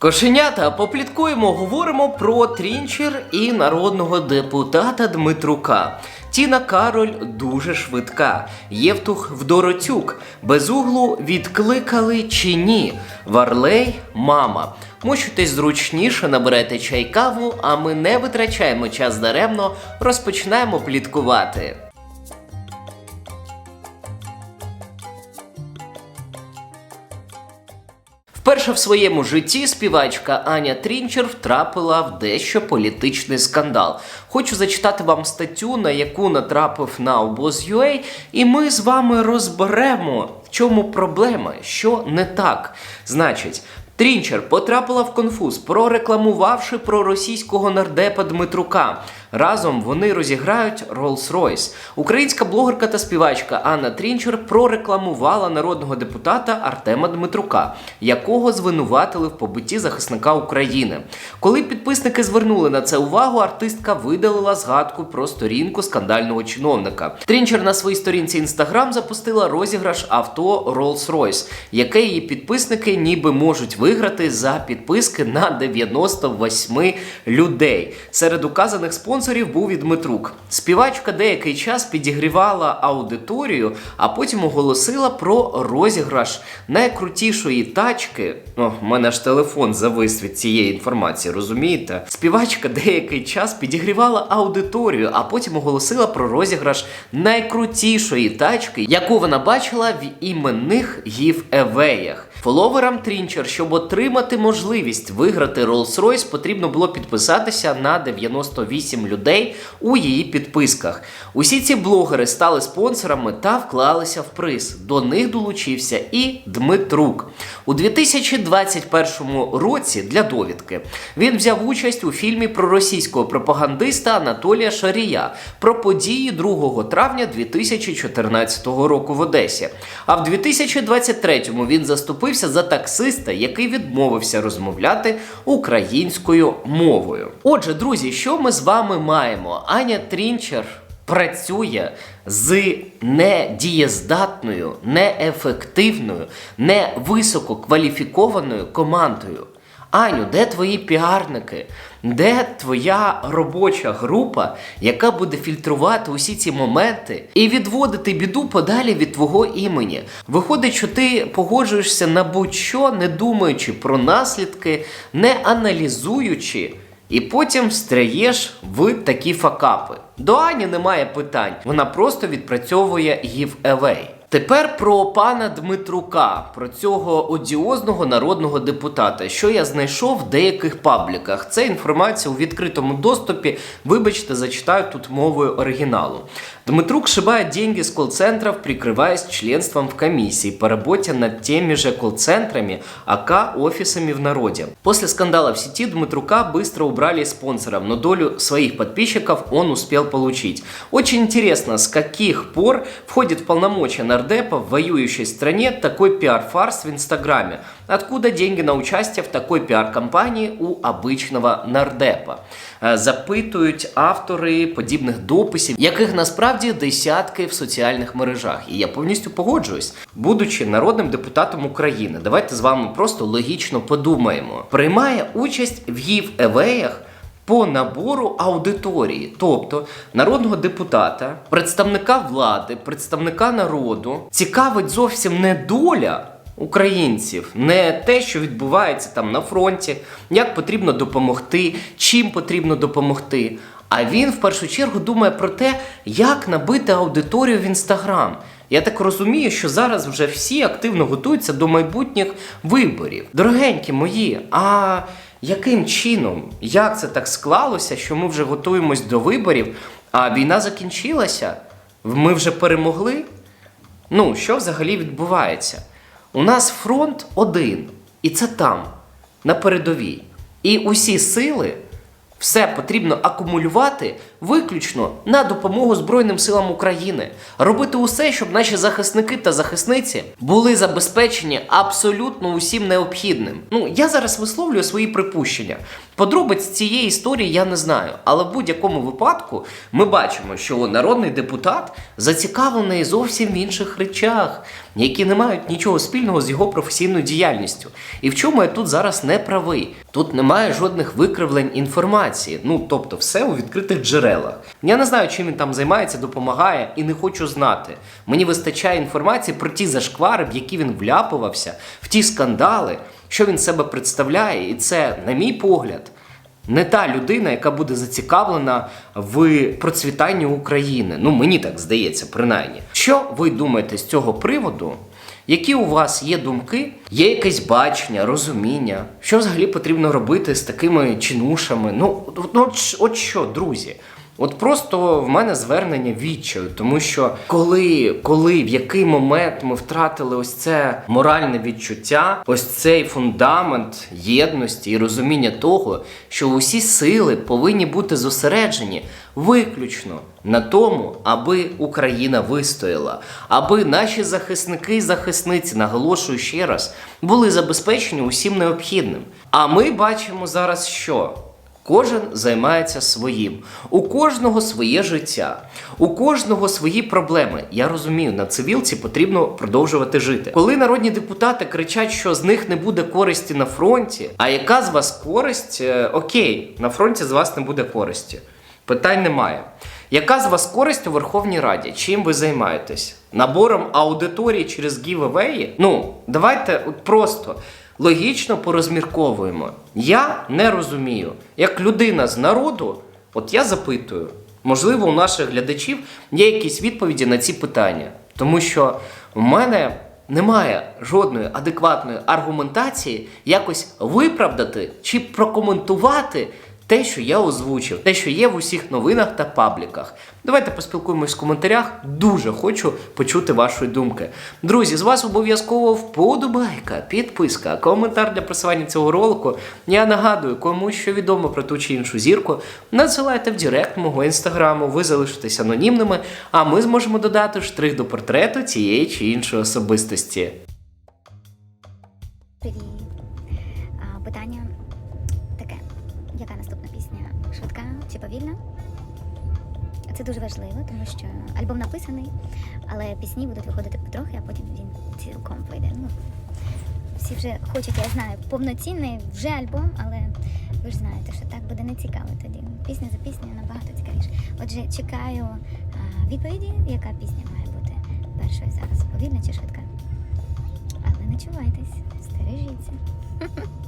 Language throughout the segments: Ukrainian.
Кошенята, попліткуємо, говоримо про трінчер і народного депутата Дмитрука. Тіна Кароль дуже швидка. Євтух Вдоротюк. Без углу відкликали чи ні. Варлей мама. Мучитесь зручніше, наберете чай каву, а ми не витрачаємо час даремно, розпочинаємо пліткувати. Вперше в своєму житті співачка Аня Трінчер втрапила в дещо політичний скандал. Хочу зачитати вам статтю, на яку натрапив на обоз.ua, і ми з вами розберемо, в чому проблема, що не так. Значить. Трінчер потрапила в конфуз, прорекламувавши про російського нардепа Дмитрука. Разом вони розіграють Rolls-Royce. Українська блогерка та співачка Анна Трінчер прорекламувала народного депутата Артема Дмитрука, якого звинуватили в побитті захисника України. Коли підписники звернули на це увагу, артистка видалила згадку про сторінку скандального чиновника. Трінчер на своїй сторінці інстаграм запустила розіграш авто Rolls-Royce, яке її підписники ніби можуть виграти за підписки на 98 людей. Серед указаних спонсорів був і Дмитрук. Співачка деякий час підігрівала аудиторію, а потім оголосила про розіграш найкрутішої тачки. О, в мене ж телефон завис від цієї інформації, розумієте? Співачка деякий час підігрівала аудиторію, а потім оголосила про розіграш найкрутішої тачки, яку вона бачила в іменних гів-евеях. Фоловерам Трінчер, щоб отримати можливість виграти Rolls-Royce, потрібно було підписатися на 98 людей у її підписках. Усі ці блогери стали спонсорами та вклалися в приз. До них долучився і Дмитрук. У 2021 році для довідки він взяв участь у фільмі про російського пропагандиста Анатолія Шарія про події 2 травня 2014 року в Одесі. А в 2023 він заступився за таксиста, який відмовився розмовляти українською мовою. Отже, друзі, що ми з вами маємо? Аня Трінчер працює з недієздатною, неефективною, невисококваліфікованою командою. Аню, де твої піарники? Де твоя робоча група, яка буде фільтрувати усі ці моменти і відводити біду подалі від твого імені? Виходить, що ти погоджуєшся на будь-що, не думаючи про наслідки, не аналізуючи, і потім встряєш в такі факапи. До Ані немає питань, вона просто відпрацьовує гів-евей. Тепер про пана Дмитрука, про цього одіозного народного депутата, що я знайшов в деяких пабліках. Це інформація у відкритому доступі. Вибачте, зачитаю тут мовою оригіналу. Дмитрук шибает деньги с колл-центров, прикрываясь членством в комиссии по работе над теми же колл-центрами, АК офисами в народе. После скандала в сети Дмитрука быстро убрали спонсоров, но долю своих подписчиков он успел получить. Очень интересно, с каких пор входит в полномочия нардепа в воюющей стране такой пиар-фарс в Инстаграме? Откуда деньги на участие в такой пиар-компании у обычного нардепа? Е, Запитують автори подібних дописів, яких насправді десятки в соціальних мережах. І я повністю погоджуюсь. Будучи народним депутатом України, давайте з вами просто логічно подумаємо. Приймає участь в гів-евеях по набору аудиторії, тобто народного депутата, представника влади, представника народу, цікавить зовсім не доля українців, не те, що відбувається там на фронті, як потрібно допомогти, чим потрібно допомогти. А він в першу чергу думає про те, як набити аудиторію в інстаграм. Я так розумію, що зараз вже всі активно готуються до майбутніх виборів. Дорогенькі мої, а яким чином? Як це так склалося, що ми вже готуємось до виборів, а війна закінчилася? Ми вже перемогли? Ну, що взагалі відбувається? У нас фронт один, і це там, на передовій. І усі сили, все потрібно акумулювати виключно на допомогу Збройним силам України, робити усе, щоб наші захисники та захисниці були забезпечені абсолютно усім необхідним. Ну, я зараз висловлюю свої припущення. Подробиць цієї історії я не знаю, але в будь-якому випадку ми бачимо, що народний депутат зацікавлений зовсім в інших речах. Які не мають нічого спільного з його професійною діяльністю. І в чому я тут зараз не правий? Тут немає жодних викривлень інформації. Ну тобто, все у відкритих джерелах. Я не знаю, чим він там займається, допомагає, і не хочу знати. Мені вистачає інформації про ті зашквари, в які він вляпувався, в ті скандали, що він себе представляє, і це, на мій погляд. Не та людина, яка буде зацікавлена в процвітанні України. Ну мені так здається, принаймні. Що ви думаєте з цього приводу? Які у вас є думки, є якесь бачення, розуміння, що взагалі потрібно робити з такими чинушами? Ну, от, от що, друзі? От просто в мене звернення відчаю, тому що коли, коли в який момент ми втратили ось це моральне відчуття, ось цей фундамент єдності і розуміння того, що усі сили повинні бути зосереджені виключно на тому, аби Україна вистояла, аби наші захисники і захисниці, наголошую ще раз, були забезпечені усім необхідним. А ми бачимо зараз, що Кожен займається своїм. У кожного своє життя, у кожного свої проблеми. Я розумію, на цивілці потрібно продовжувати жити. Коли народні депутати кричать, що з них не буде користі на фронті, а яка з вас користь? Е, Окей, на фронті з вас не буде користі. Питань немає. Яка з вас користь у Верховній Раді? Чим ви займаєтесь? Набором аудиторії через гівевеї? Ну, давайте от просто логічно порозмірковуємо. Я не розумію, як людина з народу, от я запитую, можливо, у наших глядачів є якісь відповіді на ці питання, тому що в мене немає жодної адекватної аргументації якось виправдати чи прокоментувати те, що я озвучив, те, що є в усіх новинах та пабліках. Давайте поспілкуємось в коментарях. Дуже хочу почути вашої думки. Друзі, з вас обов'язково вподобайка, підписка, коментар для просування цього ролику. Я нагадую, кому що відомо про ту чи іншу зірку, надсилайте в Директ мого інстаграму, ви залишитесь анонімними, а ми зможемо додати штрих до портрету цієї чи іншої особистості. Привіт. Швидка? Це дуже важливо, тому що альбом написаний, але пісні будуть виходити потрохи, а потім він цілком вийде. Ну, всі вже хочуть, я знаю, повноцінний вже альбом, але ви ж знаєте, що так буде не цікаво тоді. Пісня за піснею набагато цікавіше. Отже, чекаю відповіді, яка пісня має бути першою зараз, повільна чи швидка. Але не чувайтесь, стережіться.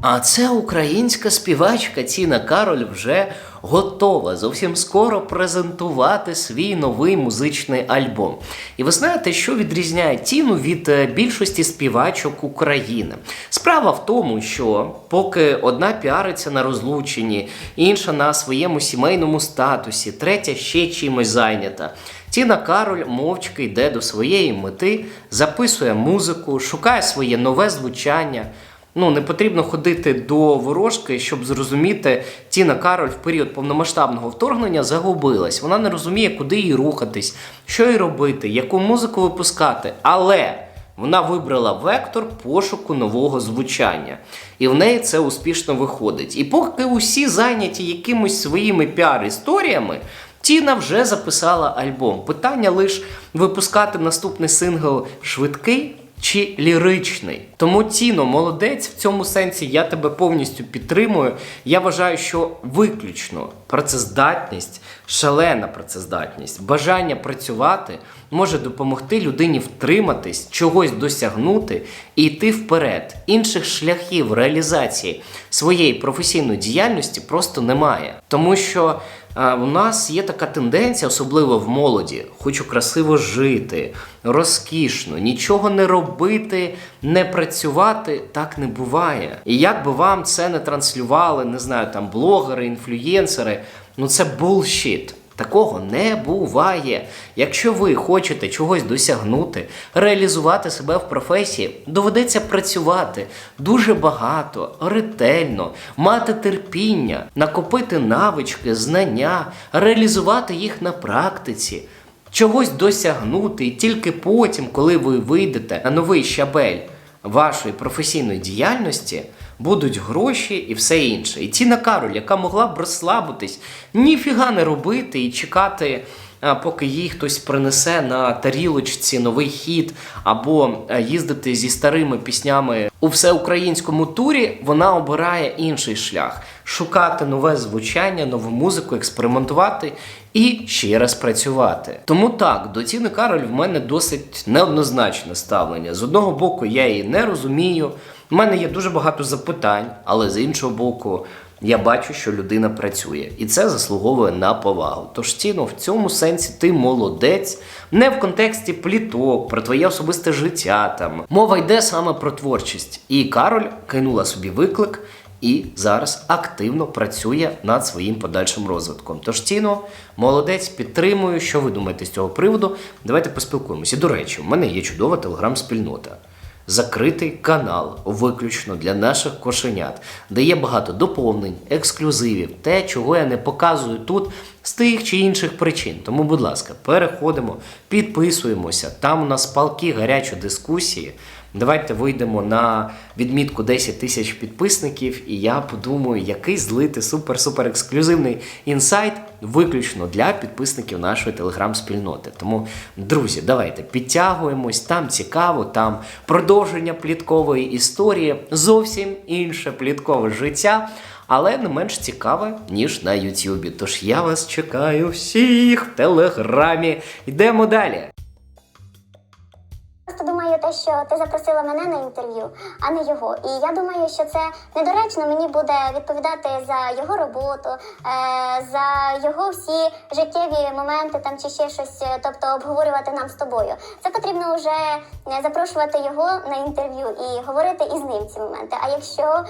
А це українська співачка Тіна Кароль вже готова зовсім скоро презентувати свій новий музичний альбом. І ви знаєте, що відрізняє Тіну від е, більшості співачок України? Справа в тому, що поки одна піариться на розлученні, інша на своєму сімейному статусі, третя ще чимось зайнята. Тіна Кароль мовчки йде до своєї мети, записує музику, шукає своє нове звучання. Ну, не потрібно ходити до ворожки, щоб зрозуміти, Тіна Кароль в період повномасштабного вторгнення загубилась. Вона не розуміє, куди їй рухатись, що їй робити, яку музику випускати. Але вона вибрала вектор пошуку нового звучання. І в неї це успішно виходить. І поки усі зайняті якимось своїми піар-історіями, Тіна вже записала альбом. Питання лише випускати наступний сингл швидкий чи ліричний. Тому Тіно, молодець в цьому сенсі я тебе повністю підтримую. Я вважаю, що виключно працездатність, шалена працездатність, бажання працювати може допомогти людині втриматись, чогось досягнути і йти вперед. Інших шляхів реалізації своєї професійної діяльності просто немає. Тому що у нас є така тенденція, особливо в молоді, хочу красиво жити, розкішно, нічого не робити, не працювати так не буває. І як би вам це не транслювали, не знаю, там блогери, інфлюєнсери, ну це булшіт. Такого не буває. Якщо ви хочете чогось досягнути, реалізувати себе в професії, доведеться працювати дуже багато, ретельно, мати терпіння, накопити навички, знання, реалізувати їх на практиці, чогось досягнути, і тільки потім, коли ви вийдете на новий щабель вашої професійної діяльності, будуть гроші і все інше. І Тіна Кароль, яка могла б розслабитись, ніфіга не робити і чекати поки їй хтось принесе на тарілочці новий хіт, або е, їздити зі старими піснями у всеукраїнському турі, вона обирає інший шлях шукати нове звучання, нову музику, експериментувати і ще раз працювати. Тому так, до Тіни Кароль в мене досить неоднозначне ставлення. З одного боку, я її не розумію. У мене є дуже багато запитань, але з іншого боку, я бачу, що людина працює, і це заслуговує на повагу. Тож Тіно, в цьому сенсі ти молодець, не в контексті пліток, про твоє особисте життя. Там мова йде саме про творчість. І Кароль кинула собі виклик і зараз активно працює над своїм подальшим розвитком. Тож Тіно, молодець, підтримую. Що ви думаєте з цього приводу? Давайте поспілкуємося. До речі, у мене є чудова телеграм-спільнота. Закритий канал виключно для наших кошенят, де є багато доповнень, ексклюзивів, те, чого я не показую тут з тих чи інших причин. Тому, будь ласка, переходимо, підписуємося. Там у нас палки гарячі дискусії. Давайте вийдемо на відмітку 10 тисяч підписників, і я подумаю, який злити супер-супер ексклюзивний інсайт виключно для підписників нашої телеграм-спільноти. Тому, друзі, давайте підтягуємось, там цікаво, там продовження пліткової історії, зовсім інше пліткове життя. Але не менш цікаве, ніж на Ютубі. Тож я вас чекаю всіх в телеграмі. Йдемо далі. Те, що ти запросила мене на інтерв'ю, а не його. І я думаю, що це недоречно мені буде відповідати за його роботу, е, за його всі життєві моменти там чи ще щось, е, тобто обговорювати нам з тобою. Це потрібно вже е, запрошувати його на інтерв'ю і говорити із ним ці моменти. А якщо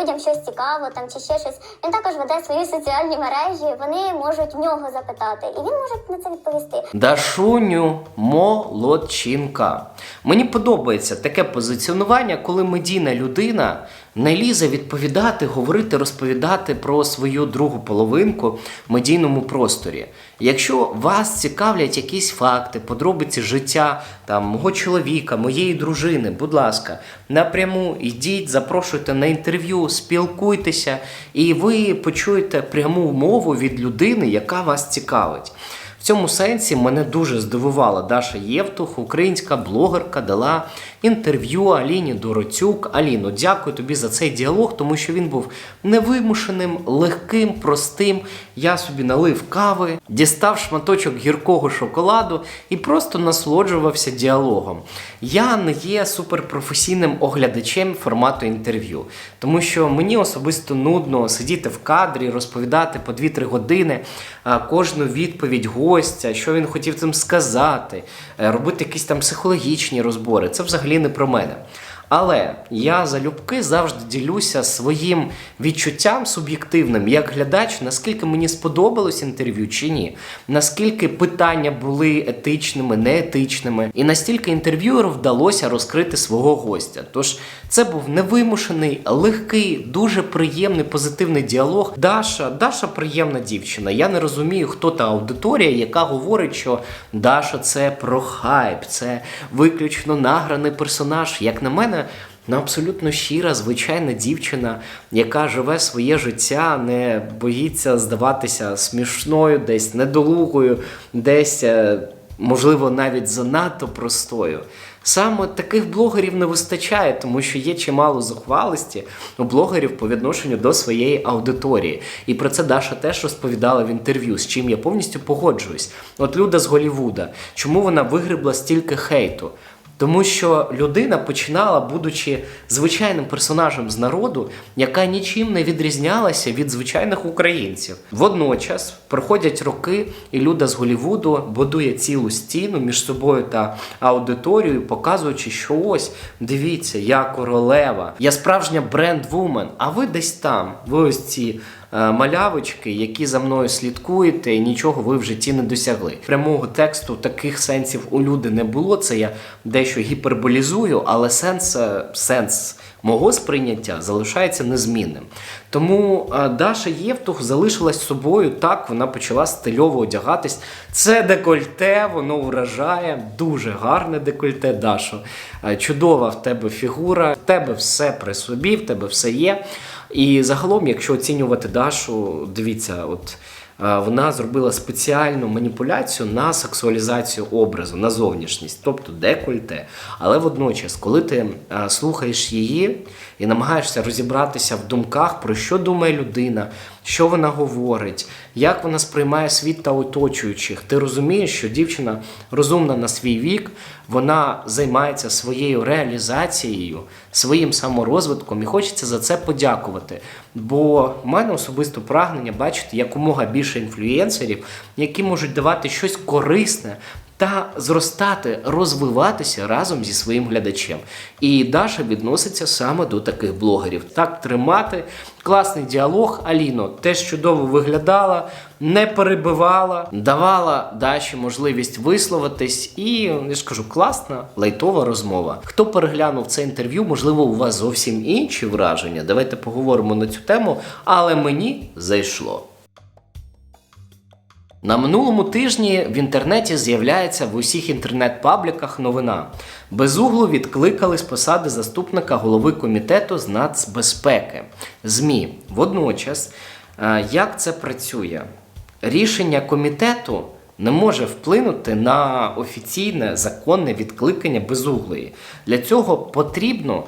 людям щось цікаво там чи ще щось, він також веде свої соціальні мережі. Вони можуть в нього запитати, і він може на це відповісти. Дашуню молодчинка. Мені подобається таке позиціонування, коли медійна людина не лізе відповідати, говорити, розповідати про свою другу половинку в медійному просторі. Якщо вас цікавлять якісь факти, подробиці життя там, мого чоловіка, моєї дружини, будь ласка, напряму йдіть, запрошуйте на інтерв'ю, спілкуйтеся, і ви почуєте пряму мову від людини, яка вас цікавить. В цьому сенсі мене дуже здивувала Даша Євтух, українська блогерка, дала інтерв'ю Аліні Дороцюк. Аліно, дякую тобі за цей діалог, тому що він був невимушеним, легким, простим. Я собі налив кави, дістав шматочок гіркого шоколаду і просто насолоджувався діалогом. Я не є суперпрофесійним оглядачем формату інтерв'ю, тому що мені особисто нудно сидіти в кадрі, розповідати по 2-3 години кожну відповідь гостя, що він хотів цим сказати, е, робити якісь там психологічні розбори. Це взагалі не про мене. Але я залюбки завжди ділюся своїм відчуттям суб'єктивним як глядач, наскільки мені сподобалось інтерв'ю чи ні, наскільки питання були етичними, неетичними, і настільки інтерв'юеру вдалося розкрити свого гостя. Тож це був невимушений, легкий, дуже приємний, позитивний діалог. Даша, Даша приємна дівчина. Я не розумію, хто та аудиторія, яка говорить, що Даша це про хайп, це виключно награний персонаж. Як на мене. Ну, абсолютно щира, звичайна дівчина, яка живе своє життя, не боїться здаватися смішною, десь недолугою, десь, е, можливо, навіть занадто простою. Саме таких блогерів не вистачає, тому що є чимало зухвалості у блогерів по відношенню до своєї аудиторії. І про це Даша теж розповідала в інтерв'ю, з чим я повністю погоджуюсь. От Люда з Голівуда, чому вона вигребла стільки хейту? Тому що людина починала, будучи звичайним персонажем з народу, яка нічим не відрізнялася від звичайних українців. Водночас проходять роки, і Люда з Голівуду будує цілу стіну між собою та аудиторією, показуючи, що ось дивіться, я королева, я справжня бренд-вумен. А ви десь там, ви ось ці. Е, Малявочки, які за мною слідкуєте, і нічого ви в житті не досягли. Прямого тексту таких сенсів у люди не було. Це я дещо гіперболізую, але сенс, е, сенс мого сприйняття залишається незмінним. Тому е, Даша Євтух залишилась собою так, вона почала стильово одягатись. Це декольте, воно вражає, дуже гарне декольте, Дашо. Чудова в тебе фігура, в тебе все при собі, в тебе все є. І загалом, якщо оцінювати Дашу, дивіться, от. е, Вона зробила спеціальну маніпуляцію на сексуалізацію образу, на зовнішність, тобто декольте. Але водночас, коли ти е, слухаєш її і намагаєшся розібратися в думках, про що думає людина, що вона говорить, як вона сприймає світ та оточуючих, ти розумієш, що дівчина розумна на свій вік, вона займається своєю реалізацією, своїм саморозвитком, і хочеться за це подякувати. Бо в мене особисто прагнення бачити якомога більше інфлюєнсерів, які можуть давати щось корисне. Та зростати, розвиватися разом зі своїм глядачем. І Даша відноситься саме до таких блогерів. Так тримати. Класний діалог. Аліно теж чудово виглядала, не перебивала, давала Даші можливість висловитись. І я ж кажу, класна лайтова розмова. Хто переглянув це інтерв'ю, можливо, у вас зовсім інші враження. Давайте поговоримо на цю тему, але мені зайшло. На минулому тижні в інтернеті з'являється в усіх інтернет-пабліках новина. Безуглу відкликали з посади заступника голови комітету з нацбезпеки ЗМІ. Водночас, е, як це працює? Рішення комітету не може вплинути на офіційне законне відкликання безуглої. Для цього потрібно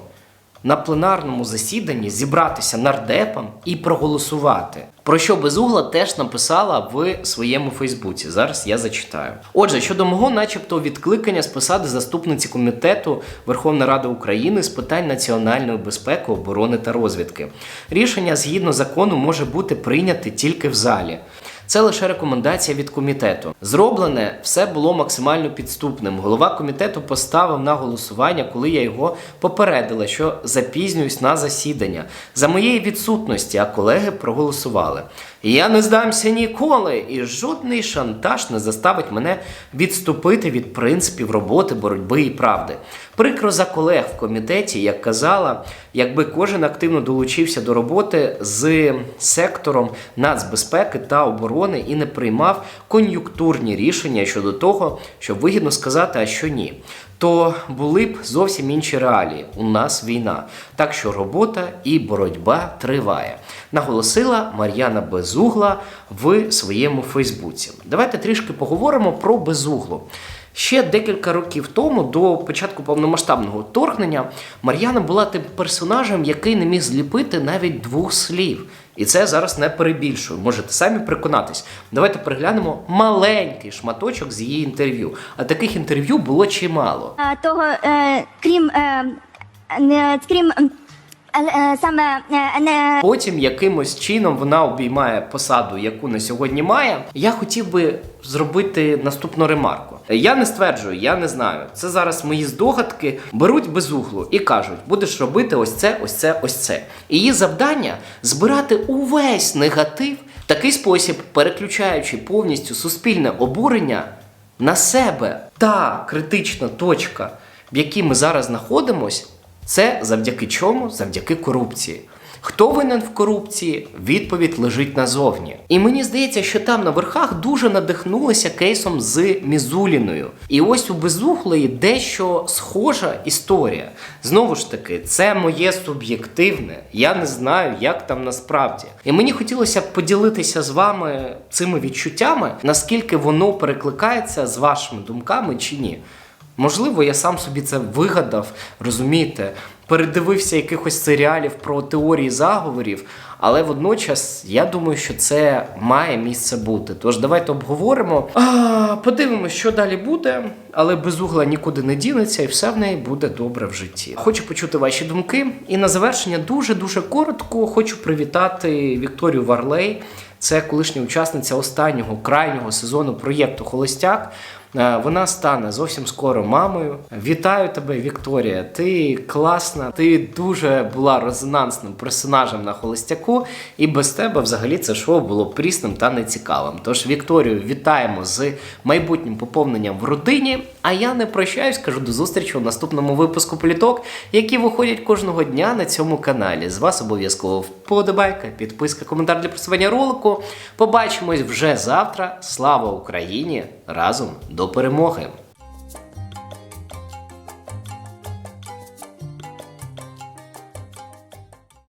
на пленарному засіданні зібратися нардепам і проголосувати. Про що Безугла теж написала в своєму Фейсбуці. Зараз я зачитаю. Отже, щодо мого, начебто, відкликання з посади заступниці комітету Верховної Ради України з питань національної безпеки, оборони та розвідки. Рішення згідно закону може бути прийняте тільки в залі. Це лише рекомендація від комітету. Зроблене все було максимально підступним. Голова комітету поставив на голосування, коли я його попередила, що запізнююсь на засідання за моєї відсутності, а колеги проголосували. Я не здамся ніколи, і жодний шантаж не заставить мене відступити від принципів роботи, боротьби і правди. Прикро за колег в комітеті, як казала, якби кожен активно долучився до роботи з сектором нацбезпеки та оборони і не приймав кон'юнктурні рішення щодо того, щоб вигідно сказати, а що ні. То були б зовсім інші реалії. У нас війна. Так що робота і боротьба триває. Наголосила Мар'яна Безугла в своєму Фейсбуці. Давайте трішки поговоримо про безуглу. Ще декілька років тому, до початку повномасштабного вторгнення, Мар'яна була тим персонажем, який не міг зліпити навіть двох слів. І це зараз не перебільшую. Можете самі переконатись. Давайте переглянемо маленький шматочок з її інтерв'ю. А таких інтерв'ю було чимало. Е, того, е, крім, е, не, крім саме е, не Потім якимось чином вона обіймає посаду, яку на сьогодні має. Я хотів би зробити наступну ремарку. Я не стверджую, я не знаю. Це зараз мої здогадки беруть без углу і кажуть: будеш робити ось це, ось це, ось це. Її завдання збирати увесь негатив такий спосіб, переключаючи повністю суспільне обурення на себе. Та критична точка, в якій ми зараз знаходимось, це завдяки чому? Завдяки корупції. Хто винен в корупції? Відповідь лежить назовні. І мені здається, що там на верхах дуже надихнулися кейсом з Мізуліною. І ось у безуглої дещо схожа історія. Знову ж таки, це моє суб'єктивне. Я не знаю, як там насправді. І мені хотілося б поділитися з вами цими відчуттями, наскільки воно перекликається з вашими думками чи ні. Можливо, я сам собі це вигадав, розумієте, передивився якихось серіалів про теорії заговорів, але водночас я думаю, що це має місце бути. Тож давайте обговоримо. А, подивимось, що далі буде, але без угла нікуди не дінеться, і все в неї буде добре в житті. Хочу почути ваші думки. І на завершення дуже дуже коротко хочу привітати Вікторію Варлей. Це колишня учасниця останнього крайнього сезону проєкту Холостяк. Е, Вона стане зовсім скоро мамою. Вітаю тебе, Вікторія. Ти класна, ти дуже була резонансним персонажем на холостяку, і без тебе взагалі це шоу було прісним та нецікавим. Тож Вікторію вітаємо з майбутнім поповненням в родині. А я не прощаюсь, кажу до зустрічі у наступному випуску політок, які виходять кожного дня на цьому каналі. З вас обов'язково вподобайка, підписка, коментар для просування ролику. Побачимось вже завтра. Слава Україні! Разом до перемоги!